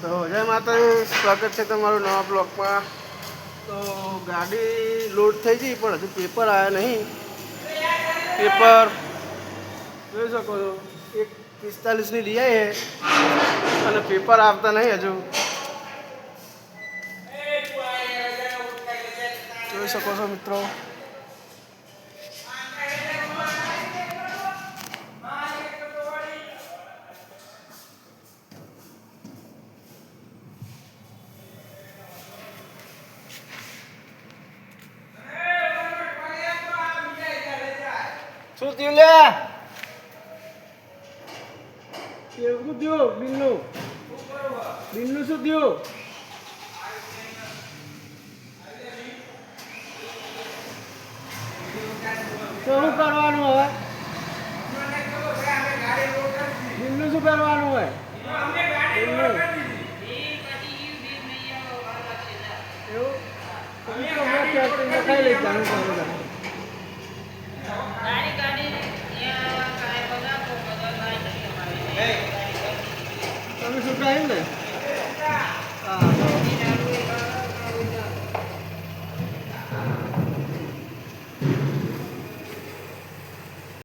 તો જય માતાજી, સ્વાગત છે તમારું નવા બ્લોકમાં તો ગાડી લોડ થઈ ગઈ, પણ હજુ પેપર આવ્યા નહીં. પેપર જોઈ શકો છો, એક પિસ્તાલીસની લઈ આવીએ. અને પેપર આવતા નહીં હજુ. જોઈ શકો છો મિત્રો. શું થયું લે? કેવું થયું? બિલનું બિલનું શું થયું? શું કરવાનું હવે? બિલનું શું કરવાનું હોય એવું? લખાઈ લઈ જાણું হবে